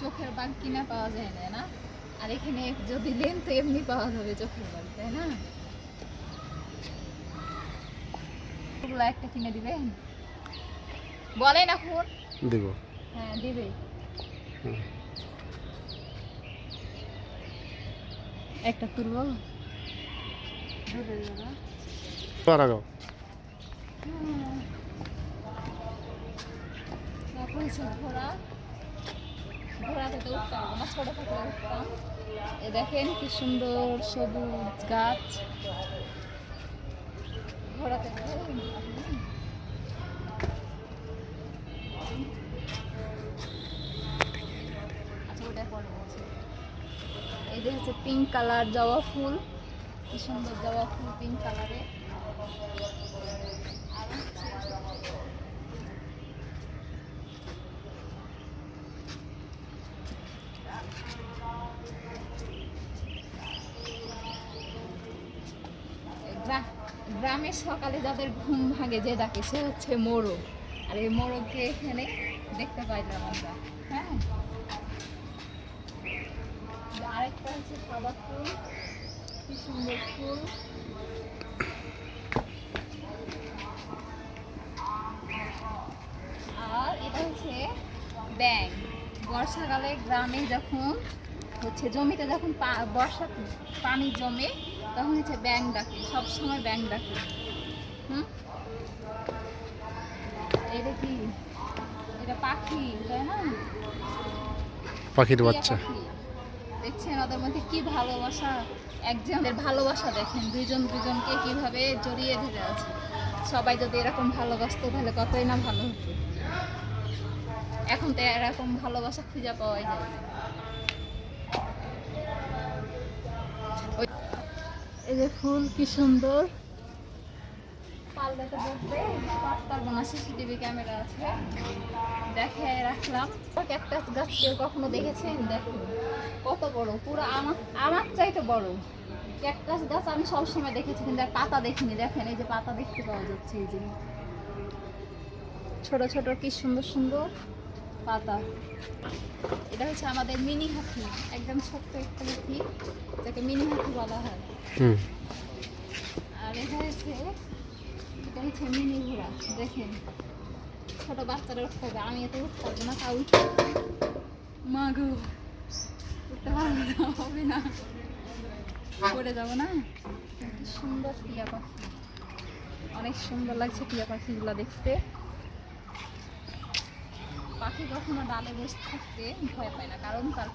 চোখের বাঘ কিনা পাওয়া যায় না না? আর এখানে যদি নেন তো এমনি পাওয়া যাবে চোখের বাঘ তাই না? ওগুলো একটা কিনে দিবেন বলেন এখন দিব। হ্যাঁ দিবে। একটা তুলবো? তারপর হচ্ছে এ দেখেন কি সুন্দর সবুজ গাছ? আচ্ছা এই হচ্ছে পিঙ্ক কালার জবা ফুল। কি সুন্দর জবা ফুল পিঙ্ক কালারে গ্রামের সকালে যাদের ঘুম ভাঙে, যে ডাকে, সে হচ্ছে মোরগ। আর এই মোরগকে এখানে দেখতে পাইলাম আমরা। হ্যাঁ? আরেকটা হচ্ছে সাদা ফুল। কি সুন্দর ফুল। আর এটা হচ্ছে ব্যাং বর্ষাকালে গ্রামে যখন হচ্ছে জমিতে যখন বর্ষা পানি জমে তখন হচ্ছে ব্যাং ডাকে সব সময় ব্যাং ডাকে। হুম? এটা কি? এটা পাখি তাই না? পাখির বাচ্চা। দেখছেন ওদের মধ্যে কি ভালোবাসা? একজনের ভালোবাসা দেখেন দুইজন দুজনকে কীভাবে জড়িয়ে ধরে আছে। সবাই যদি এরকম ভালোবাসতো তাহলে কতই না ভালো হতো। এখন তো এরকম ভালোবাসা খুঁজে পাওয়াই যায়। যে ফুল, কি সুন্দর। সিসিটিভি ক্যামেরা আছে। দেখে রাখলাম। ক্যাকটাস গাছ কত বড়, পুরো আমার বড়। ক্যাকটাস গাছ আমি দেখেছি, কিন্তু আর পাতা দেখিনি। যে পাতা দেখতে পাওয়া যাচ্ছে, এই যে। ছোট ছোট, কি সুন্দর সুন্দর। পাতা। এটা হচ্ছে আমাদের মিনি হাতি একদম ছোট্ট একটা হাতি যাকে মিনি হাতি বলা হয়। আর এটা হচ্ছে এটা হচ্ছে মিনি ঘোড়া দেখেন। ছোট বাচ্চারা উঠতে হবে আমি এত উঠতে পারব না তাও মা গো উঠতে পারব না হবে না। পড়ে যাব না? সুন্দর টিয়া পাখি। অনেক সুন্দর লাগছে টিয়া পাখিগুলো দেখতে। পাখি কখনো ডালে বসে থাকতে ভয় পায় না, কারণ তার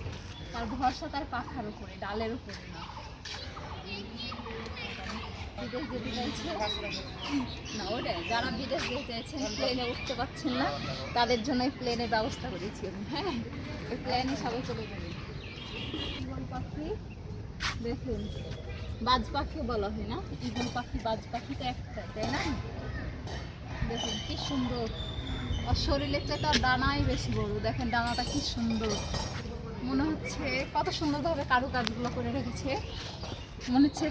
তার ভরসা তার পাখার উপরে, ডালের উপরে না। বিদেশ যেতে না, ওটাই, যারা বিদেশ যেতে চাইছেন প্লেনে উঠতে পারছেন না, তাদের জন্য প্লেনের ব্যবস্থা করেছি আমি। হ্যাঁ ওই প্লেনে সবাই চলে যাবে। পাখি, দেখুন, বাজ পাখিও বলা হয় না? ঈগল পাখি, বাজ পাখি তো একটা, তাই না? দেখুন, কি সুন্দর। আর শরীরের চেয়ে তার ডানাই বেশি বড়। দেখেন ডানাটা কি সুন্দর। মনে হচ্ছে কত সুন্দরভাবে কারুকাজগুলো করে রেখেছে। মনে হচ্ছে